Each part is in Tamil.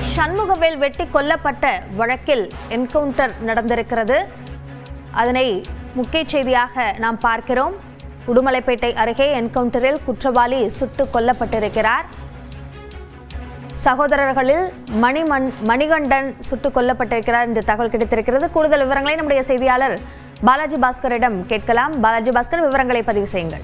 சண்முகவேல் வெட்டி கொல்லப்பட்ட வழக்கில் என்கவுண்டர் நடந்திருக்கிறது. அதனை முக்கிய செய்தியாக நாம் பார்க்கிறோம். உடுமலைப்பேட்டை அருகே என்கவுண்டரில் குற்றவாளி சுட்டு கொல்லப்பட்டிருக்கிறார். சகோதரர்களில் மணிமன் மணிகண்டன் சுட்டுக் கொல்லப்பட்டிருக்கிறார் என்று தகவல் கிடைத்திருக்கிறது. கூடுதல் விவரங்களை நம்முடைய செய்தியாளர் பாலாஜி பாஸ்கரிடம் கேட்கலாம். பாலாஜி பாஸ்கர் விவரங்களை பதிவு செய்யுங்கள்.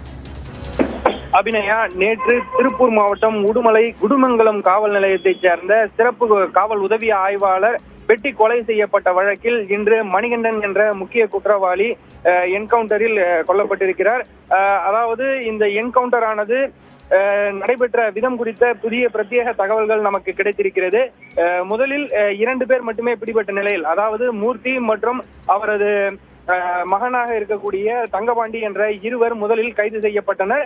அபிநயா நேற்று திருப்பூர் மாவட்டம் உடுமலை குடுமங்கலம் காவல் நிலையத்தைச் சேர்ந்த சிறப்பு காவல் உதவி ஆய்வாளர் வெட்டி கொலை செய்யப்பட்ட வழக்கில் இன்று மணிகண்டன் என்ற முக்கிய குற்றவாளி என்கவுண்டரில் கொல்லப்பட்டிருக்கிறார். அதாவது இந்த என்கவுண்டர் ஆனது நடைபெற்ற விதம் குறித்த புதிய பிரத்யேக தகவல்கள் நமக்கு கிடைத்திருக்கிறது. முதலில் இரண்டு பேர் மட்டுமே பிடிபட்ட நிலையில் அதாவது மூர்த்தி மற்றும் அவரது மகனாக இருக்கக்கூடிய தங்கபாண்டி என்ற இருவர் முதலில் கைது செய்யப்பட்டனர்.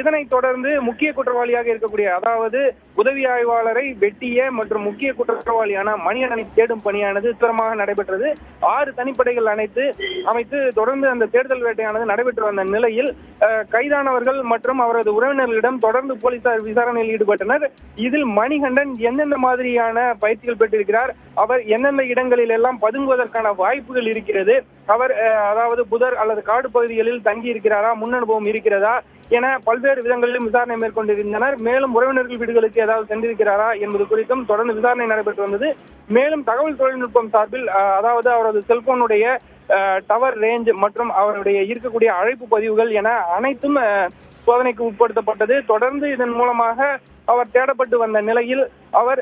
இதனைத் தொடர்ந்து முக்கிய குற்றவாளியாக இருக்கக்கூடிய அதாவது உதவி ஆய்வாளரை வெட்டிய மற்றும் முக்கிய குற்றவாளியான மணியனை தேடும் பணியானது தீவிரமாக நடைபெற்றது. ஆறு தனிப்படைகள் அனைத்து அமைத்து தொடர்ந்து அந்த தேடுதல் வேட்டையானது நடைபெற்று வந்த நிலையில் கைதானவர்கள் மற்றும் அவரது உறவினர்களிடம் தொடர்ந்து போலீசார் விசாரணையில் ஈடுபட்டனர். இதில் மணிகண்டன் எந்தெந்த மாதிரியான பயிற்சிகள் பெற்றிருக்கிறார் அவர் எந்தெந்த இடங்களில் எல்லாம் பதுங்குவதற்கான வாய்ப்புகள் இருக்கிறது அவர் அஹ், அதாவது புதர் அல்லது காடு பகுதிகளில் தங்கி இருக்கிறாரா? முன் அனுபவம் இருக்கிறதா? என பல்வேறு விதங்களிலும் விசாரணை மேற்கொண்டிருந்தனர். மேலும் உறவினர்கள் வீடுகளுக்கு ஏதாவது சென்றிருக்கிறாரா என்பது குறித்தும் தொடர்ந்து விசாரணை நடைபெற்று வந்தது. மேலும் தகவல் தொழில்நுட்பம் சார்பில் அதாவது அவரது செல்போனுடைய டவர் ரேஞ்ச் மற்றும் அவருடைய இருக்கக்கூடிய அழைப்பு பதிவுகள் என அனைத்தும் சோதனைக்கு உட்படுத்தப்பட்டது. தொடர்ந்து இதன் மூலமாக அவர் தேடப்பட்டு வந்த நிலையில் அவர்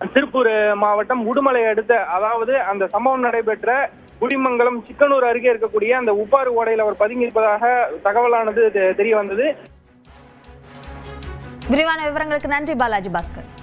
திருப்பூர் மாவட்டம் உடுமலை அடுத்த அதாவது அந்த சம்பவம் நடைபெற்ற குடிமங்கலம் சிக்கனூர் அருகே இருக்கக்கூடிய அந்த உப்பாறு ஓடையில் அவர் பதுங்கியிருப்பதாக தகவலானது தெ- தெரிய வந்தது. விரிவான விவரங்களுக்கு நன்றி பாலாஜி பாஸ்கர்.